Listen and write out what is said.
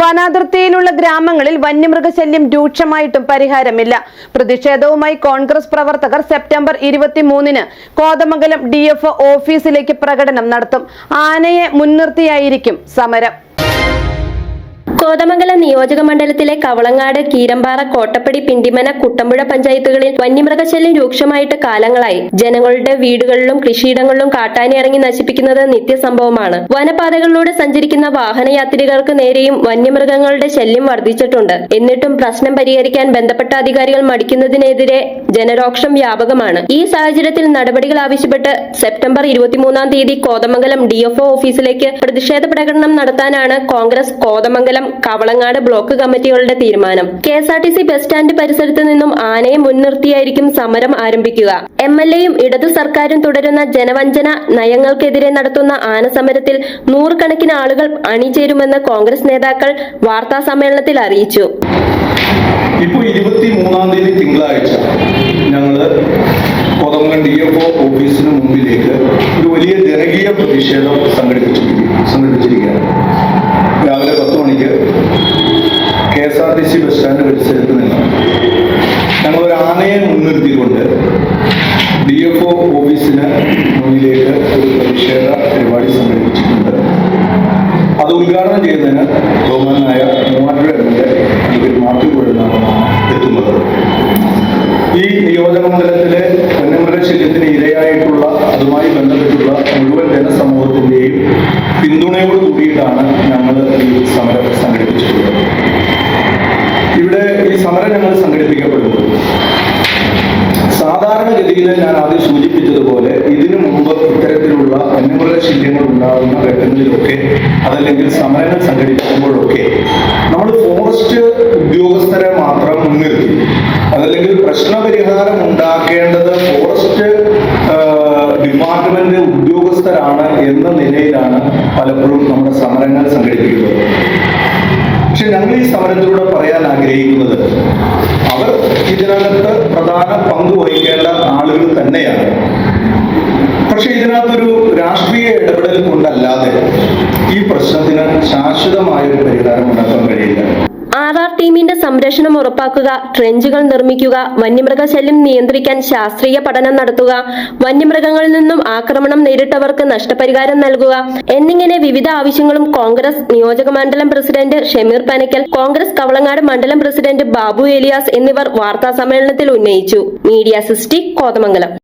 വനാതിർത്തിയിലുള്ള ഗ്രാമങ്ങളിൽ വന്യമൃഗശല്യം രൂക്ഷമായിട്ടും പരിഹാരമില്ല. പ്രതിഷേധവുമായി കോൺഗ്രസ് പ്രവർത്തകർ സെപ്റ്റംബർ ഇരുപത്തിമൂന്നിന് കോതമംഗലം ഡി എഫ് ഓഫീസിലേക്ക് പ്രകടനം നടത്തും. ആനയെ മുൻനിർത്തിയായിരിക്കും സമരം. കോതമംഗലം നിയോജക മണ്ഡലത്തിലെ കവളങ്ങാട് കീരമ്പാറ കോട്ടപ്പടി പിണ്ടിമന കുട്ടമ്പുഴ പഞ്ചായത്തുകളിൽ വന്യമൃഗശല്യം രൂക്ഷമായിട്ട് കാലങ്ങളായി. ജനങ്ങളുടെ വീടുകളിലും കൃഷിയിടങ്ങളിലും കാട്ടാനി ഇറങ്ങി നശിപ്പിക്കുന്നത് നിത്യസംഭവമാണ്. വനപാതകളിലൂടെ സഞ്ചരിക്കുന്ന വാഹനയാത്രികർക്ക് നേരെയും വന്യമൃഗങ്ങളുടെ ശല്യം വർദ്ധിച്ചിട്ടുണ്ട്. എന്നിട്ടും പ്രശ്നം പരിഹരിക്കാൻ ബന്ധപ്പെട്ട അധികാരികൾ മടിക്കുന്നതിനെതിരെ ജനരോക്ഷം വ്യാപകമാണ്. ഈ സാഹചര്യത്തിൽ നടപടികൾ ആവശ്യപ്പെട്ട് സെപ്റ്റംബർ ഇരുപത്തിമൂന്നാം തീയതി കോതമംഗലം ഡിഎഫ്ഒ ഓഫീസിലേക്ക് പ്രതിഷേധ പ്രകടനം നടത്താനാണ് കോൺഗ്രസ് കോതമംഗലം കവളങ്ങാട് ബ്ലോക്ക് കമ്മിറ്റികളുടെ തീരുമാനം. K S R T C bus stand പരിസരത്ത് നിന്നും ആനയെ മുൻനിർത്തിയായിരിക്കും സമരം ആരംഭിക്കുക. എം എൽ എയും ഇടതു സർക്കാരും തുടരുന്ന ജനവഞ്ചന നയങ്ങൾക്കെതിരെ നടത്തുന്ന ആന സമരത്തിൽ നൂറുകണക്കിന് ആളുകൾ അണിചേരുമെന്ന് കോൺഗ്രസ് നേതാക്കൾ വാർത്താ സമ്മേളനത്തിൽ അറിയിച്ചു. ഇപ്പോൾ ഇരുപത്തി മൂന്നാം തീയതി തിങ്കളാഴ്ച ഞങ്ങൾ കോതമംഗലം ഡി എഫ് ഒ ഓഫീസിന് മുമ്പിലേക്ക് ഒരു വലിയ ജനകീയ പ്രതിഷേധം സംഘടിപ്പിച്ചിരിക്കുന്നു സംഘടിപ്പിച്ചിരിക്കുകയാണ്. S R T C bus stand പരിസരത്ത് നിന്ന് ഞങ്ങൾ ഒരു ആനയെ മുൻനിർത്തിക്കൊണ്ട് ഡി എഫ് ഒ ഓഫീസിന് മുന്നിലേക്ക് ഒരു പ്രതിഷേധ പരിപാടി സംഘടിപ്പിച്ചിട്ടുണ്ട്. അത് ഉദ്ഘാടനം ചെയ്യുന്നതിന് സാധാരണഗതിയിൽ ഞാൻ ആദ്യം സൂചിപ്പിച്ചതുപോലെ ഇതിനു മുമ്പ് ഇത്തരത്തിലുള്ള വന്യമൃഗ ശല്യങ്ങൾ ഉണ്ടാകുന്ന ഘട്ടങ്ങളിലൊക്കെ അതല്ലെങ്കിൽ സമരങ്ങൾ സംഘടിപ്പിക്കുമ്പോഴൊക്കെ നമ്മൾ ഫോറസ്റ്റ് ഉദ്യോഗസ്ഥരെ മാത്രം മുൻനിർത്തി. അതല്ലെങ്കിൽ പ്രശ്നപരിഹാരം ഉണ്ടാക്കേണ്ടത് ഫോറസ്റ്റ് ഡിപ്പാർട്ട്മെന്റ് ഉദ്യോഗസ്ഥരാണ് എന്ന നിലയിലാണ് പലപ്പോഴും നമ്മുടെ സമരങ്ങൾ സംഘടിപ്പിക്കുന്നത്. പക്ഷെ ഞങ്ങൾ ഈ സമരത്തിലൂടെ പറയാൻ ആഗ്രഹിക്കുന്നത് അവർ ഇതിനകത്ത് പ്രധാന പങ്ക് വഹിക്കേണ്ട ആർ സംരക്ഷണം ഉറപ്പാക്കുക ട്രെഞ്ചുകൾ നിർമ്മിക്കുക വന്യമൃഗശല്യം നിയന്ത്രിക്കാൻ ശാസ്ത്രീയ പഠനം നടത്തുക വന്യമൃഗങ്ങളിൽ നിന്നും ആക്രമണം നേരിട്ടവർക്ക് നഷ്ടപരിഹാരം നൽകുക എന്നിങ്ങനെ വിവിധ ആവശ്യങ്ങളും കോൺഗ്രസ് നിയോജക മണ്ഡലം പ്രസിഡന്റ് ഷമീർ പനക്കൽ കോൺഗ്രസ് കവളങ്ങാട് മണ്ഡലം പ്രസിഡന്റ് ബാബു എലിയാസ് എന്നിവർ വാർത്താ സമ്മേളനത്തിൽ ഉന്നയിച്ചു. മീഡിയ സിസ്റ്റി കോതമംഗലം.